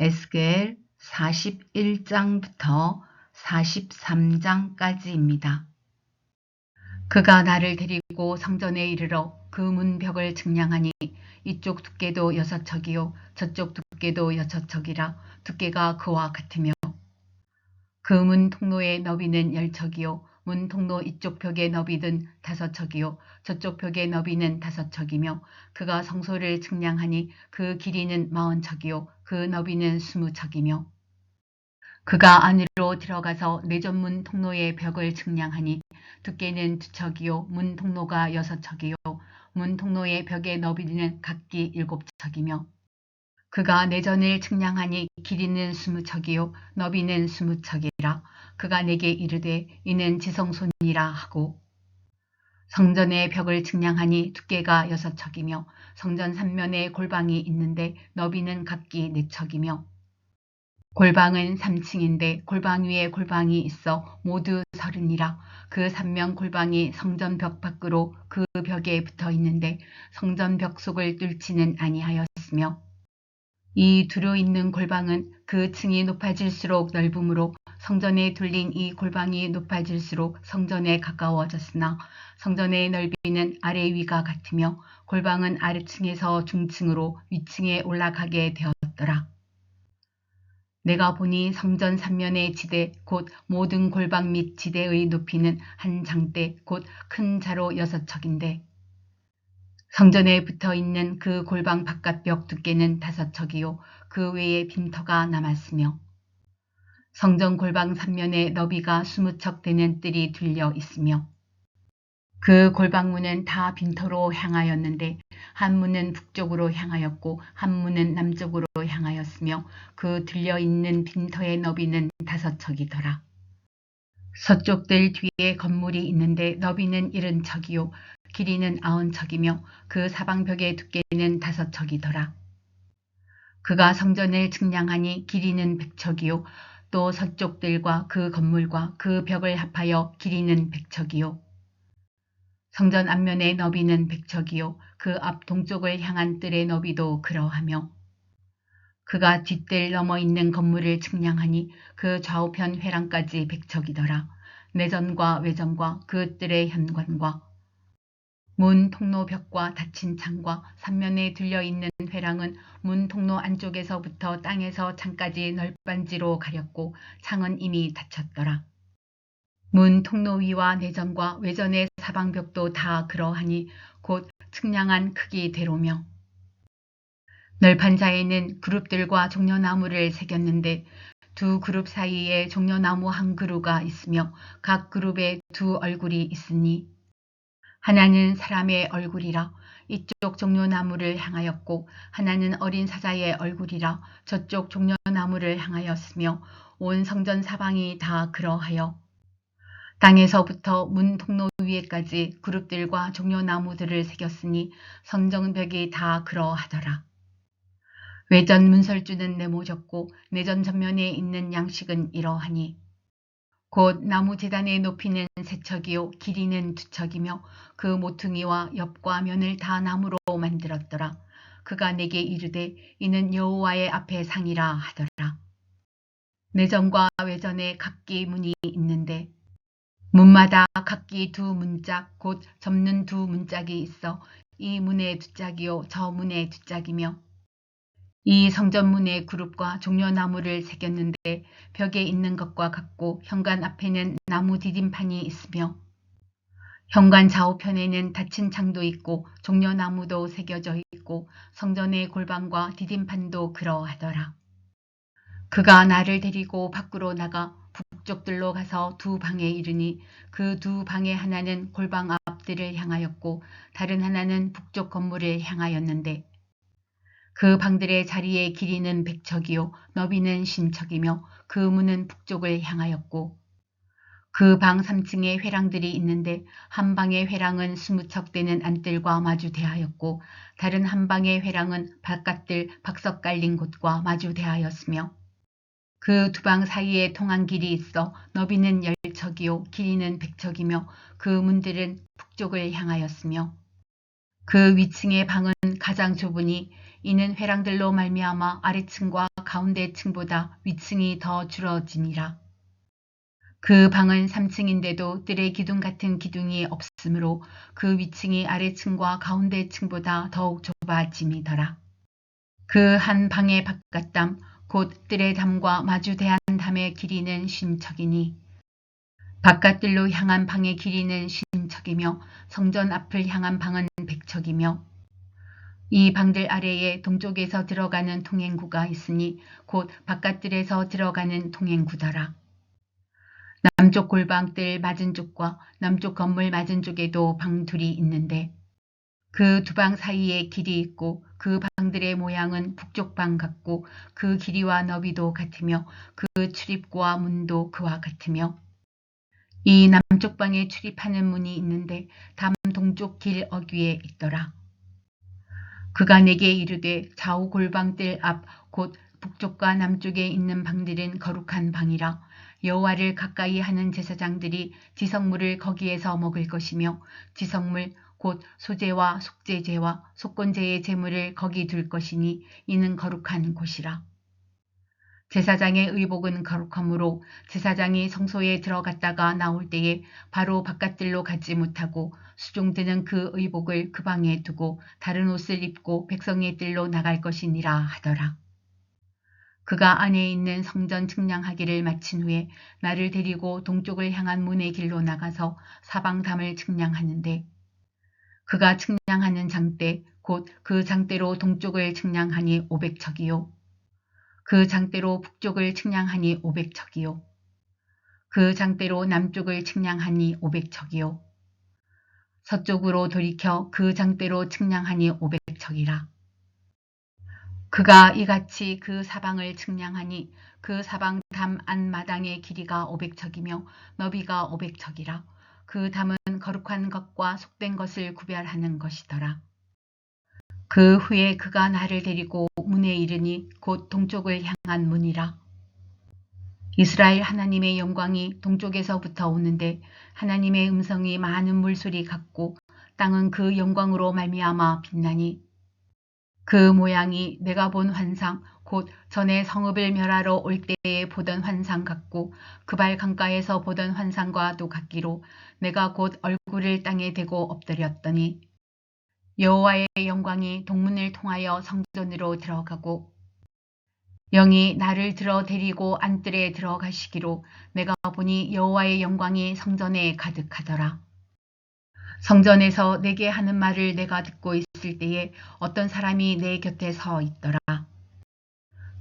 에스겔 41장부터 43장까지입니다. 그가 나를 데리고 성전에 이르러 그 문벽을 측량하니 이쪽 두께도 여섯 척이요 저쪽 두께도 여섯 척이라 두께가 그와 같으며 그 문 통로의 너비는 열 척이요 문 통로 이쪽 벽의 너비는 다섯 척이요 저쪽 벽의 너비는 다섯 척이며 그가 성소를 측량하니 그 길이는 마흔 척이요 그 너비는 스무 척이며 그가 안으로 들어가서 내전문 통로의 벽을 측량하니 두께는 두 척이요 문 통로가 여섯 척이요 문 통로의 벽의 너비는 각기 일곱 척이며 그가 내전을 측량하니 길이는 스무 척이요 너비는 스무 척이라 그가 내게 이르되 이는 지성손이라 하고 성전의 벽을 측량하니 두께가 여섯 척이며 성전 삼면에 골방이 있는데 너비는 각기 네 척이며 골방은 3층인데 골방 위에 골방이 있어 모두 서른이라. 그 삼면 골방이 성전 벽 밖으로 그 벽에 붙어 있는데 성전 벽 속을 뚫지는 아니하였으며 이 두루 있는 골방은 그 층이 높아질수록 넓음으로 성전에 둘린 이 골방이 높아질수록 성전에 가까워졌으나 성전의 넓이는 아래 위가 같으며 골방은 아래층에서 중층으로 위층에 올라가게 되었더라. 내가 보니 성전 삼면의 지대 곧 모든 골방 및 지대의 높이는 한 장대 곧 큰 자로 여섯 척인데 성전에 붙어 있는 그 골방 바깥 벽 두께는 다섯 척이요 그 외에 빈터가 남았으며 성전 골방 삼면에 너비가 스무 척 되는 뜰이 둘려 있으며 그 골방문은 다 빈터로 향하였는데 한 문은 북쪽으로 향하였고 한 문은 남쪽으로 향하였으며 그 들려 있는 빈터의 너비는 다섯 척이더라. 서쪽 들 뒤에 건물이 있는데 너비는 일흔 척이요 길이는 아흔 척이며 그 사방벽의 두께는 다섯 척이더라. 그가 성전을 측량하니 길이는 백 척이요 또 서쪽 들과 그 건물과 그 벽을 합하여 길이는 백 척이요 성전 앞면의 너비는 백척이요 그 앞 동쪽을 향한 뜰의 너비도 그러하며 그가 뒷뜰 넘어 있는 건물을 측량하니 그 좌우편 회랑까지 백척이더라. 내전과 외전과 그 뜰의 현관과 문 통로 벽과 닫힌 창과 삼면에 들려 있는 회랑은 문 통로 안쪽에서부터 땅에서 창까지 널빤지로 가렸고 창은 이미 닫혔더라. 문 통로 위와 내전과 외전의 사방벽도 다 그러하니 곧 측량한 크기 대로며 널판 자에는 그룹들과 종려나무를 새겼는데 두 그룹 사이에 종려나무 한 그루가 있으며 각 그룹에 두 얼굴이 있으니 하나는 사람의 얼굴이라 이쪽 종려나무를 향하였고 하나는 어린 사자의 얼굴이라 저쪽 종려나무를 향하였으며 온 성전 사방이 다 그러하여 땅에서부터 문 통로 위에까지 그룹들과 종려나무들을 새겼으니 성정벽이 다 그러하더라. 외전 문설주는 네모졌고 내전 전면에 있는 양식은 이러하니 곧 나무 재단의 높이는 세 척이요 길이는 두 척이며 그 모퉁이와 옆과 면을 다 나무로 만들었더라. 그가 내게 이르되 이는 여호와의 앞에 상이라 하더라. 내전과 외전에 각기 문이 있는데 문마다 각기 두 문짝 곧 접는 두 문짝이 있어 이 문의 두 짝이요 저 문의 두 짝이며 이 성전문의 그룹과 종려나무를 새겼는데 벽에 있는 것과 같고 현관 앞에는 나무 디딤판이 있으며 현관 좌우편에는 닫힌 창도 있고 종려나무도 새겨져 있고 성전의 골방과 디딤판도 그러하더라. 그가 나를 데리고 밖으로 나가 북쪽들로 가서 두 방에 이르니 그 두 방의 하나는 골방 앞들을 향하였고 다른 하나는 북쪽 건물을 향하였는데 그 방들의 자리의 길이는 백척이요 너비는 신척이며 그 문은 북쪽을 향하였고 그 방 3층에 회랑들이 있는데 한 방의 회랑은 스무 척 되는 안뜰과 마주 대하였고 다른 한 방의 회랑은 바깥들 박석 깔린 곳과 마주 대하였으며 그 두 방 사이에 통한 길이 있어 너비는 열척이요 길이는 백척이며 그 문들은 북쪽을 향하였으며 그 위층의 방은 가장 좁으니 이는 회랑들로 말미암아 아래층과 가운데 층보다 위층이 더 줄어짐이라. 그 방은 3층인데도 뜰의 기둥 같은 기둥이 없으므로 그 위층이 아래층과 가운데 층보다 더욱 좁아짐이더라. 그 한 방의 바깥담 곧 뜰의 담과 마주대한 담의 길이는 쉰척이니 바깥뜰로 향한 방의 길이는 쉰척이며 성전 앞을 향한 방은 백척이며 이 방들 아래에 동쪽에서 들어가는 통행구가 있으니 곧 바깥뜰에서 들어가는 통행구더라. 남쪽 골방뜰 맞은 쪽과 남쪽 건물 맞은 쪽에도 방 둘이 있는데 그 두 방 사이에 길이 있고 그 방들의 모양은 북쪽 방 같고 그 길이와 너비도 같으며 그 출입구와 문도 그와 같으며 이 남쪽 방에 출입하는 문이 있는데 담 동쪽 길 어귀에 있더라. 그가 내게 이르되 좌우 골방뜰 앞 곧 북쪽과 남쪽에 있는 방들은 거룩한 방이라 여호와를 가까이 하는 제사장들이 지성물을 거기에서 먹을 것이며 지성물 곧 소제와 속제제와 속건제의 제물을 거기 둘 것이니 이는 거룩한 곳이라. 제사장의 의복은 거룩하므로 제사장이 성소에 들어갔다가 나올 때에 바로 바깥들로 가지 못하고 수종드는 그 의복을 그 방에 두고 다른 옷을 입고 백성의 뜰로 나갈 것이니라 하더라. 그가 안에 있는 성전 측량하기를 마친 후에 나를 데리고 동쪽을 향한 문의 길로 나가서 사방담을 측량하는데 그가 측량하는 장대 곧 그 장대로 동쪽을 측량하니 500척이요. 그 장대로 북쪽을 측량하니 500척이요. 그 장대로 남쪽을 측량하니 500척이요. 서쪽으로 돌이켜 그 장대로 측량하니 500척이라. 그가 이같이 그 사방을 측량하니 그 사방 담 안마당의 길이가 500척이며 너비가 500척이라 그 담은 거룩한 것과 속된 것을 구별하는 것이더라. 그 후에 그가 나를 데리고 문에 이르니 곧 동쪽을 향한 문이라. 이스라엘 하나님의 영광이 동쪽에서부터 오는데 하나님의 음성이 많은 물소리 같고 땅은 그 영광으로 말미암아 빛나니 그 모양이 내가 본 환상 곧 전에 성읍을 멸하러 올 때에 보던 환상 같고 그발 강가에서 보던 환상과 도 같기로 내가 곧 얼굴을 땅에 대고 엎드렸더니 여호와의 영광이 동문을 통하여 성전으로 들어가고 영이 나를 들어 데리고 안뜰에 들어가시기로 내가 보니 여호와의 영광이 성전에 가득하더라. 성전에서 내게 하는 말을 내가 듣고 있을 때에 어떤 사람이 내 곁에 서 있더라.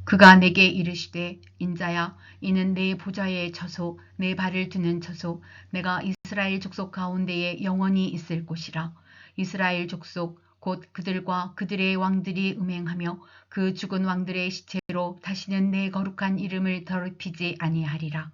그가 내게 이르시되 인자야 이는 내 보좌의 처소 내 발을 두는 처소 내가 이스라엘 족속 가운데에 영원히 있을 곳이라 이스라엘 족속 곧 그들과 그들의 왕들이 음행하며 그 죽은 왕들의 시체로 다시는 내 거룩한 이름을 더럽히지 아니하리라.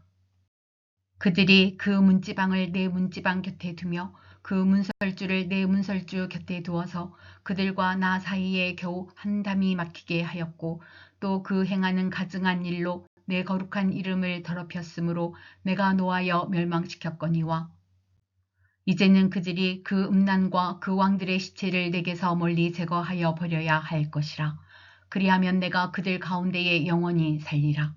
그들이 그 문지방을 내 문지방 곁에 두며 그 문설주를 내 문설주 곁에 두어서 그들과 나 사이에 겨우 한 담이 막히게 하였고 또 그 행하는 가증한 일로 내 거룩한 이름을 더럽혔으므로 내가 노하여 멸망시켰거니와 이제는 그들이 그 음란과 그 왕들의 시체를 내게서 멀리 제거하여 버려야 할 것이라. 그리하면 내가 그들 가운데에 영원히 살리라.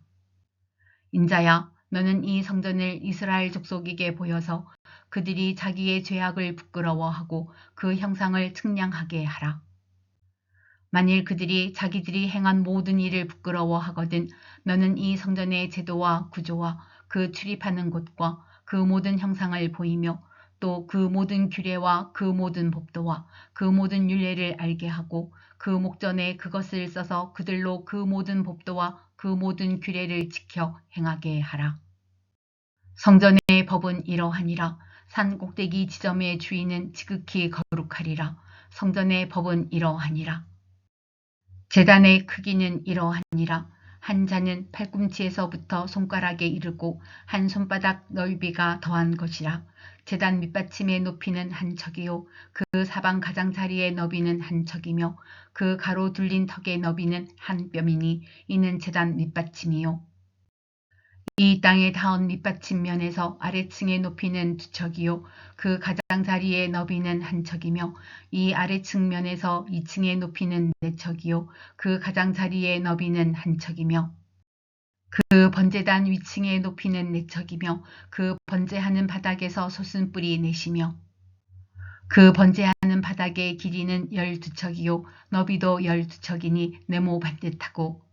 인자야 너는 이 성전을 이스라엘 족속에게 보여서 그들이 자기의 죄악을 부끄러워하고 그 형상을 측량하게 하라. 만일 그들이 자기들이 행한 모든 일을 부끄러워하거든 너는 이 성전의 제도와 구조와 그 출입하는 곳과 그 모든 형상을 보이며 또 그 모든 규례와 그 모든 법도와 그 모든 율례를 알게 하고 그 목전에 그것을 써서 그들로 그 모든 법도와 그 모든 규례를 지켜 행하게 하라. 성전의 법은 이러하니라. 산 꼭대기 지점의 주인은 지극히 거룩하리라. 성전의 법은 이러하니라. 재단의 크기는 이러하니라. 한 자는 팔꿈치에서부터 손가락에 이르고 한 손바닥 넓이가 더한 것이라. 재단 밑받침의 높이는 한 척이요. 그 사방 가장자리의 너비는 한 척이며 그 가로 둘린 턱의 너비는 한 뼘이니 이는 재단 밑받침이요. 이 땅에 닿은 밑받침 면에서 아래층의 높이는 두 척이요 그 가장자리의 너비는 한 척이며 이 아래층 면에서 2층의 높이는 네 척이요 그 가장자리의 너비는 한 척이며 그 번제단 위층의 높이는 네 척이며 그 번제하는 바닥에서 솟은뿔이 넷이며 그 번제하는 바닥의 길이는 열두 척이요 너비도 열두 척이니 네모 반듯하고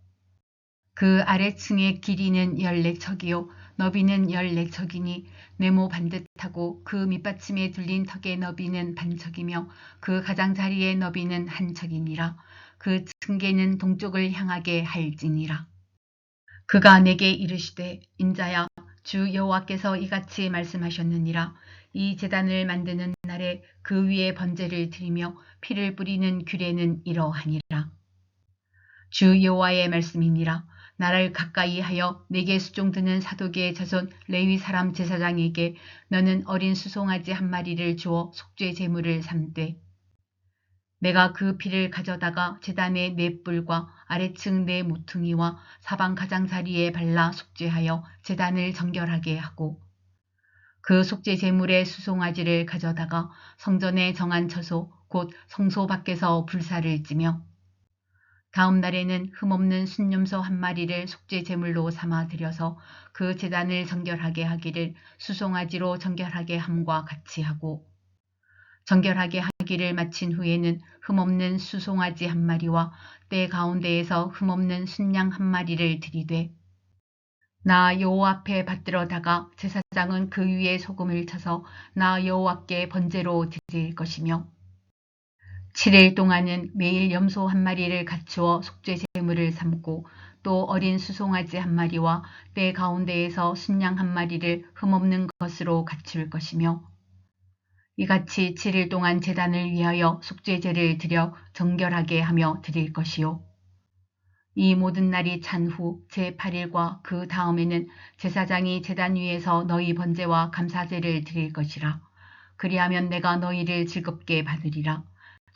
그 아래층의 길이는 열네 척이요 너비는 열네 척이니 네모 반듯하고 그 밑받침에 둘린 턱의 너비는 반척이며 그 가장자리의 너비는 한 척이니라. 그 층계는 동쪽을 향하게 할지니라. 그가 내게 이르시되 인자야 주 여호와께서 이같이 말씀하셨느니라. 이 제단을 만드는 날에 그 위에 번제를 드리며 피를 뿌리는 규례는 이러하니라. 주 여호와의 말씀이니라 나를 가까이 하여 내게 수종드는 사독의 자손 레위 사람 제사장에게 너는 어린 수송아지 한 마리를 주어 속죄 제물을 삼되 내가 그 피를 가져다가 제단의 네 뿔과 아래층 네 모퉁이와 사방 가장자리에 발라 속죄하여 제단을 정결하게 하고 그 속죄 제물의 수송아지를 가져다가 성전에 정한 처소 곧 성소 밖에서 불사를 찌며 다음 날에는 흠없는 순념소 한 마리를 속죄 제물로 삼아 들여서 그 제단을 정결하게 하기를 수송아지로 정결하게 함과 같이 하고 정결하게 하기를 마친 후에는 흠없는 수송아지 한 마리와 때 가운데에서 흠없는 순양 한 마리를 들이되 나 여호와 앞에 받들어다가 제사장은 그 위에 소금을 쳐서 나 여호와께 번제로 드릴 것이며 7일 동안은 매일 염소 한 마리를 갖추어 속죄 제물을 삼고 또 어린 수송아지 한 마리와 때 가운데에서 순양 한 마리를 흠없는 것으로 갖출 것이며 이같이 7일 동안 제단을 위하여 속죄제를 드려 정결하게 하며 드릴 것이요. 이 모든 날이 찬 후 제8일과 그 다음에는 제사장이 제단 위에서 너희 번제와 감사제를 드릴 것이라. 그리하면 내가 너희를 즐겁게 받으리라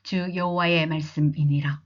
주 여호와의 말씀이니라.